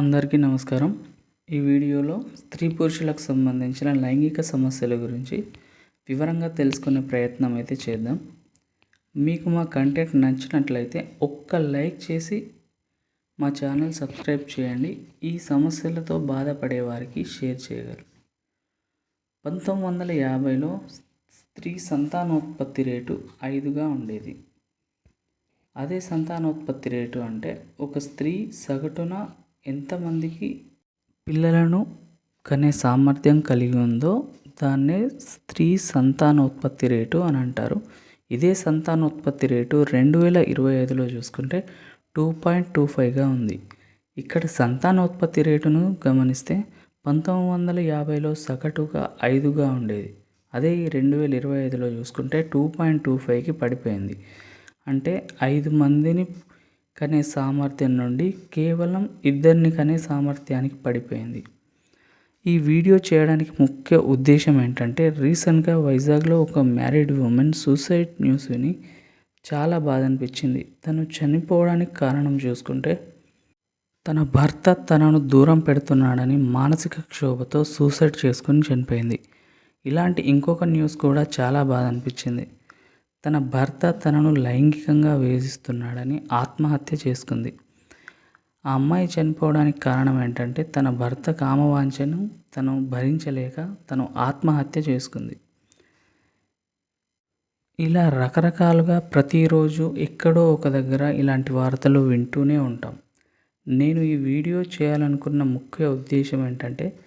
అందరికీ నమస్కారం. ఈ వీడియోలో స్త్రీ పురుషులకు సంబంధించిన లైంగిక సమస్యల గురించి వివరంగా తెలుసుకునే ప్రయత్నం అయితే చేద్దాం. మీకు మా కంటెంట్ నచ్చినట్లయితే ఒక్క లైక్ చేసి మా ఛానల్ సబ్స్క్రైబ్ చేయండి. ఈ సమస్యలతో బాధపడే వారికి షేర్ చేయగలరు. పంతొమ్మిది వందల యాభైలో స్త్రీ సంతానోత్పత్తి రేటు ఐదుగా ఉండేది. అదే సంతానోత్పత్తి రేటు అంటే ఒక స్త్రీ సగటున ఎంతమందికి పిల్లలను కనే సామర్థ్యం కలిగి ఉందో దాన్నే స్త్రీ సంతానోత్పత్తి రేటు అని అంటారు. ఇదే సంతానోత్పత్తి రేటు రెండు వేల ఇరవై ఐదులో చూసుకుంటే టూ పాయింట్ టూ ఫైవ్గా ఉంది. ఇక్కడ సంతానోత్పత్తి రేటును గమనిస్తే పంతొమ్మిది వందల యాభైలో సగటుగా ఐదుగా ఉండేది. అదే ఈ రెండు వేల ఇరవై ఐదులో చూసుకుంటే టూ పాయింట్ టూ ఫైవ్కి పడిపోయింది. అంటే ఐదు మందిని కనే సామర్థ్యం నుండి కేవలం ఇద్దరిని కనే సామర్థ్యానికి పడిపోయింది. ఈ వీడియో చేయడానికి ముఖ్య ఉద్దేశం ఏంటంటే రీసెంట్గా వైజాగ్లో ఒక మ్యారీడ్ ఉమెన్ సూసైడ్ న్యూస్ విని చాలా బాధ అనిపించింది. తను చనిపోవడానికి కారణం చూసుకుంటే తన భర్త తనను దూరం పెడుతున్నాడని మానసిక క్షోభతో సూసైడ్ చేసుకుని చనిపోయింది. ఇలాంటి ఇంకొక న్యూస్ కూడా చాలా బాధ అనిపించింది. తన భర్త తనను లైంగికంగా వేధిస్తున్నాడని ఆత్మహత్య చేసుకుంది. ఆ అమ్మాయి చనిపోవడానికి కారణం ఏంటంటే తన భర్త కామవాంఛను తను భరించలేక తను ఆత్మహత్య చేసుకుంది. ఇలా రకరకాలుగా ప్రతిరోజు ఎక్కడో ఒక దగ్గర ఇలాంటి వార్తలు వింటూనే ఉంటాం. నేను ఈ వీడియో చేయాలనుకున్న ముఖ్య ఉద్దేశం ఏంటంటే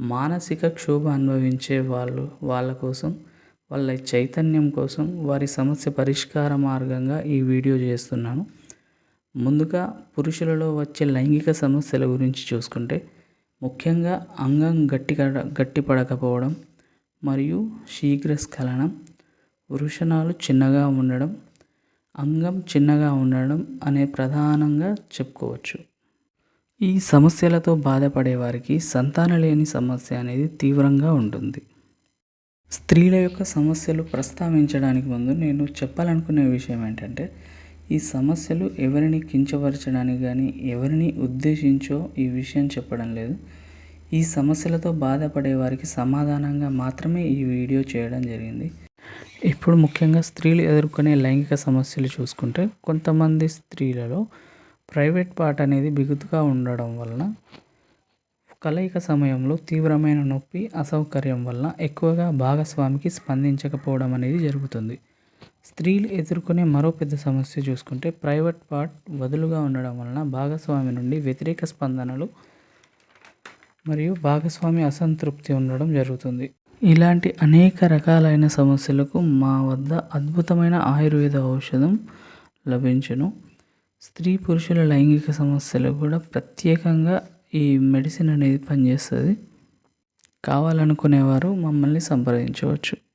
మానసిక క్షోభ అనుభవించే వాళ్ళు వాళ్ళ కోసం వాళ్ళ చైతన్యం కోసం వారి సమస్య పరిష్కార మార్గంగా ఈ వీడియో చేస్తున్నాను. ముందుగా పురుషులలో వచ్చే లైంగిక సమస్యల గురించి చూసుకుంటే ముఖ్యంగా అంగం గట్టి గట్టిపడకపోవడం మరియు శీఘ్రస్ఖలనం వృషణాలు చిన్నగా ఉండడం అంగం చిన్నగా ఉండడం అనే ప్రధానంగా చెప్పుకోవచ్చు. ఈ సమస్యలతో బాధపడే వారికి సంతాన లేని సమస్య అనేది తీవ్రంగా ఉంటుంది. స్త్రీల యొక్క సమస్యలు ప్రస్తావించడానికి ముందు నేను చెప్పాలనుకునే విషయం ఏంటంటే ఈ సమస్యలు ఎవరిని కించపరచడానికి కానీ ఎవరిని ఉద్దేశించో ఈ విషయం చెప్పడం లేదు. ఈ సమస్యలతో బాధపడే వారికి సమాధానంగా మాత్రమే ఈ వీడియో చేయడం జరిగింది. ఇప్పుడు ముఖ్యంగా స్త్రీలు ఎదుర్కొనే లైంగిక సమస్యలు చూసుకుంటే కొంతమంది స్త్రీలలో ప్రైవేట్ పార్ట్ అనేది బిగుతుగా ఉండడం వలన కలయిక సమయంలో తీవ్రమైన నొప్పి అసౌకర్యం వల్ల ఎక్కువగా భాగస్వామికి స్పందించకపోవడం అనేది జరుగుతుంది. స్త్రీలు ఎదుర్కొనే మరో పెద్ద సమస్య చూసుకుంటే ప్రైవేట్ పార్ట్ వదులుగా ఉండడం వలన భాగస్వామి నుండి వ్యతిరేక స్పందనలు మరియు భాగస్వామి అసంతృప్తి ఉండడం జరుగుతుంది. ఇలాంటి అనేక రకాలైన సమస్యలకు మా వద్ద అద్భుతమైన ఆయుర్వేద ఔషధం లభించును. స్త్రీ పురుషుల లైంగిక సమస్యలు కూడా ప్రత్యేకంగా ఈ మెడిసిన్ అనేది పనిచేస్తుంది. కావాలనుకునేవారు మమ్మల్ని సంప్రదించవచ్చు.